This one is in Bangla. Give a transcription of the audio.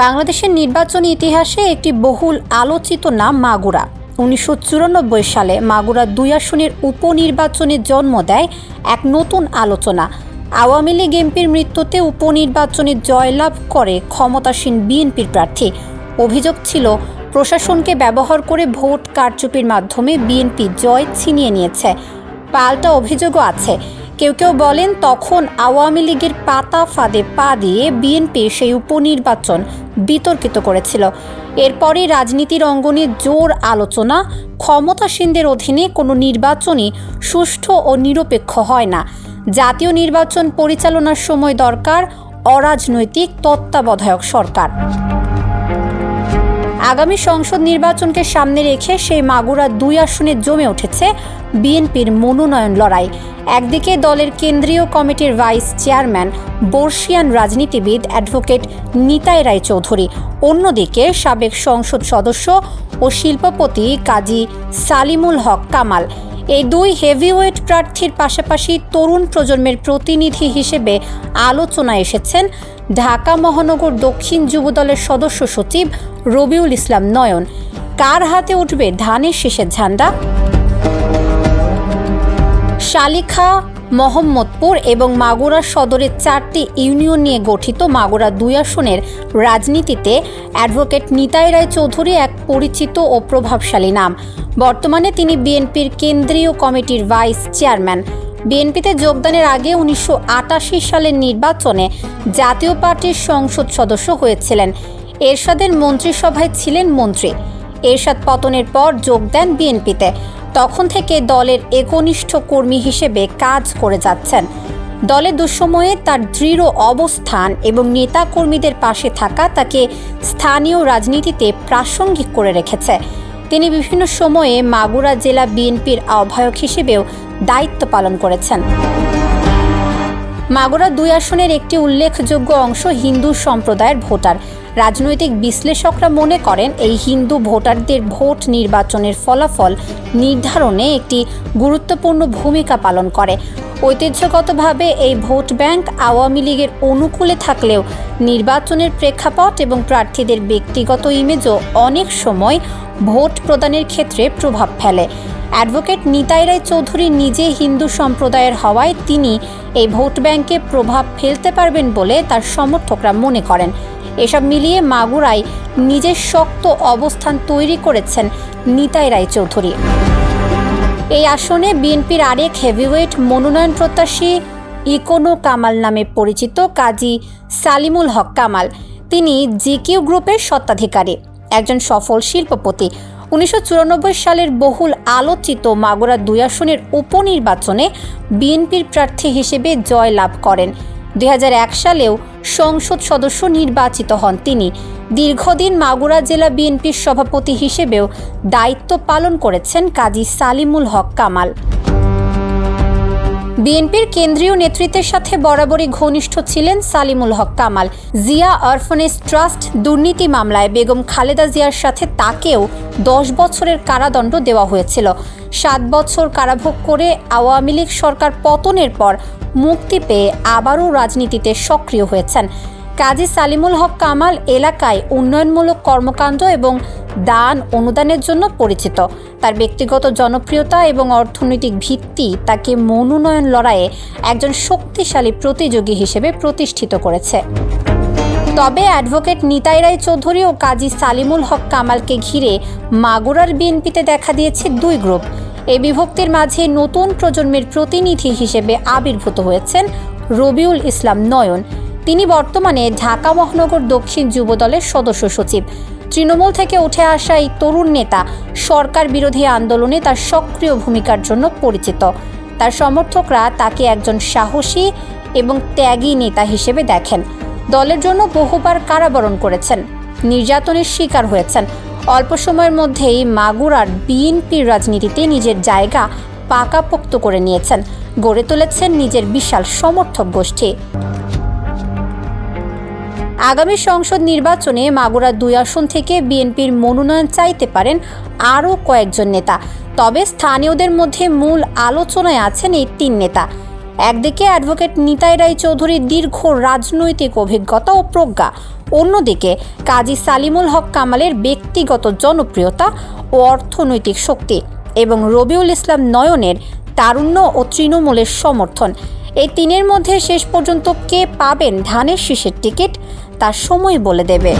বাংলাদেশের নির্বাচনী ইতিহাসে একটি বহুল আলোচিত নাম মাগুরা। উনিশশো চুরানব্বই সালে মাগুরা দুই আসনের উপনির্বাচনে জন্ম দেয় এক নতুন আলোচনা। আওয়ামী লীগ এমপির মৃত্যুতে উপনির্বাচনে জয়লাভ করে ক্ষমতাসীন বিএনপির প্রার্থী। অভিযোগ ছিল, প্রশাসনকে ব্যবহার করে ভোট কারচুপির মাধ্যমে বিএনপি জয় ছিনিয়ে নিয়েছে। পাল্টা অভিযোগও আছে কেউ কেউ বলেন তখন আওয়ামী লীগের পাতা ফাঁদে পা দিয়ে বিএনপি সেই উপনির্বাচন বিতর্কিত করেছিল। এরপরই রাজনীতির অঙ্গনে জোর আলোচনা, ক্ষমতাসীনদের অধীনে কোনো নির্বাচনই সুষ্ঠু ও নিরপেক্ষ হয় না। জাতীয় নির্বাচন পরিচালনার সময় দরকার অরাজনৈতিক তত্ত্বাবধায়ক সরকার। আগামী সংসদ নির্বাচনকে সামনে রেখে সেই মাগুরা দুই আসনে জমে উঠেছে বিএনপির মনোনয়ন লড়াই। একদিকে দলের কেন্দ্রীয় কমিটির ভাইস চেয়ারম্যান, বর্ষিয়ান রাজনীতিবিদ অ্যাডভোকেট নিতাই রায় চৌধুরী অন্যদিকে সাবেক সংসদ সদস্য ও শিল্পপতি কাজী সালিমুল হক কামাল। এই দুই হেভিওয়েট প্রার্থীর পাশাপাশি তরুণ প্রজন্মের প্রতিনিধি হিসেবে আলোচনায় এসেছেন ঢাকা মহানগর দক্ষিণ যুবদলের সদস্য সচিব রবিউল ইসলাম নয়ন। কার হাতে উঠবে ধানের শেষের ঝান্ডা? শালিখা মোহাম্মদপুর এবং মাগুরা সদরের চারটি ইউনিয়ন নিয়ে গঠিত মাগুরা দুই আসনের রাজনীতিতে অ্যাডভোকেট নিতাই রায় চৌধুরী এক পরিচিত ও প্রভাবশালী নাম। বর্তমানে তিনি বিএনপির কেন্দ্রীয় কমিটির ভাইস চেয়ারম্যান। বিএনপিতে যোগদানের আগে উনিশশো আটাশি সালের নির্বাচনে জাতীয় পার্টির সংসদ সদস্য হয়েছিলেন। এরশাদের মন্ত্রিসভায় ছিলেন মন্ত্রী। এরশাদ পতনের পর যোগ দেন বিএনপিতে। তখন থেকে দলের একনিষ্ঠ কর্মী হিসেবে কাজ করে যাচ্ছেন। দলে দুঃসময়ে তার দৃঢ় অবস্থান এবং নেতা কর্মীদের পাশে থাকা তাকে স্থানীয় রাজনীতিতে প্রাসঙ্গিক করে রেখেছে। তিনি বিভিন্ন সময়ে মাগুরা জেলা বিএনপির আহ্বায়ক হিসেবেও দায়িত্ব পালন করেছেন। মাগুরা দুই আসনের একটি উল্লেখযোগ্য অংশ হিন্দু সম্প্রদায়ের ভোটার। রাজনৈতিক বিশ্লেষকরা মনে করেন এই হিন্দু ভোটারদের ভোট নির্বাচনের ফলাফল নির্ধারণে একটি গুরুত্বপূর্ণ ভূমিকা পালন করে। ঐতিহ্যগতভাবে এই ভোট ব্যাংক আওয়ামী লীগের অনুকূলে থাকলেও নির্বাচনের প্রেক্ষাপট এবং প্রার্থীদের ব্যক্তিগত ইমেজও অনেক সময় ভোট প্রদানের ক্ষেত্রে প্রভাব ফেলে। অ্যাডভোকেট নিতাই রায় চৌধুরী নিজে হিন্দু সম্প্রদায়ের হওয়ায় তিনি এই ভোট ব্যাংকে প্রভাব ফেলতে পারবেন বলে তার সমর্থকরা মনে করেন। এসব মিলিয়ে মাগুরায় নিজের শক্ত অবস্থান তৈরি করেছেন নিতাই রায় চৌধুরী। এই আসনে বিএনপির আরেক হেভিওয়েট মনোনয়ন প্রত্যাশী ইকোনো কামাল নামে পরিচিত কাজী সালিমুল হক কামাল। তিনি জিকিউ গ্রুপের স্বত্বাধিকারী, একজন সফল শিল্পপতি। উনিশশো চুরানব্বই সালের বহুল আলোচিত মাগুরা দুই আসনের উপনির্বাচনে বিএনপির প্রার্থী হিসেবে জয় লাভ করেন। দু হাজার এক সালেও সংসদ সদস্য নির্বাচিত হন তিনি। দীর্ঘদিন মাগুরা জেলা বিএনপির সভাপতি হিসেবেও দায়িত্ব পালন করেছেন কাজী সালিমুল হক কামাল। বিএনপির কেন্দ্রীয় নেতৃত্বের সাথে বরাবরই ঘনিষ্ঠ ছিলেন সালিমুল হক কামাল। জিয়া অরফানেজ ট্রাস্ট দুর্নীতি মামলায় বেগম খালেদা জিয়ার সাথে তাকেও দশ বছরের কারাদণ্ড দেওয়া হয়েছিল। সাত বছর কারাভোগ করে আওয়ামী লীগ সরকার পতনের পর মুক্তি পেয়ে আবারও রাজনীতিতে সক্রিয় হয়েছেন। কাজী সালিমুল হক কামাল এলাকায় উন্নয়নমূলক কর্মকাণ্ড এবং দান অনুদানের জন্য পরিচিত। তার ব্যক্তিগত জনপ্রিয়তা এবং অর্থনৈতিক ভিত্তি তাকে মনোনয়ন লড়াইয়ে একজন শক্তিশালী প্রতিযোগী হিসেবে প্রতিষ্ঠিত করেছে। তবে অ্যাডভোকেট নিতাই রায় চৌধুরী ও কাজী সালিমুল হক কামালকে ঘিরে মাগুরার বিএনপিতে দেখা দিয়েছে দুই গ্রুপ। এই বিভক্তির মাঝে নতুন প্রজন্মের প্রতিনিধি হিসেবে আবির্ভূত হয়েছেন রবিউল ইসলাম নয়ন। তিনি বর্তমানে ঢাকা মহানগর দক্ষিণ যুবদলের সদস্য সচিব। তৃণমূল থেকে উঠে আসা এই তরুণ নেতা সরকার বিরোধী আন্দোলনে তার সক্রিয় ভূমিকার জন্য পরিচিত। তার সমর্থকরা তাকে একজন সাহসী এবং ত্যাগী নেতা হিসেবে দেখেন। দলের জন্য বহুবার কারাবরণ করেছেন। নির্যাতনের শিকার হয়েছেন। অল্প সময়ের মধ্যেই মাগুরার বিএনপির রাজনীতিতে নিজের জায়গা পাকাপোক্ত করে নিয়েছেন। গড়ে তুলেছেন নিজের বিশাল সমর্থক গোষ্ঠী। আগামী সংসদ নির্বাচনে মাগুরা দুই আসন থেকে বিএনপির মনোনয়ন চাইতে পারেন আরও কয়েকজন নেতা। তবে স্থানীয়দের মধ্যে মূল আলোচনায় আছেন এই তিন নেতা। একদিকে অ্যাডভোকেট নিতাই রায় চৌধুরীর দীর্ঘ রাজনৈতিক অভিজ্ঞতা ও প্রজ্ঞা। অন্যদিকে কাজী সালিমুল হক কামালের ব্যক্তিগত জনপ্রিয়তা ও অর্থনৈতিক শক্তি এবং রবিউল ইসলাম নয়নের তারুণ্য ও তৃণমূলের সমর্থন। এই তিনের মধ্যে শেষ পর্যন্ত কে পাবেন ধানের শীষের টিকিট? তা সময় বলে দেবে।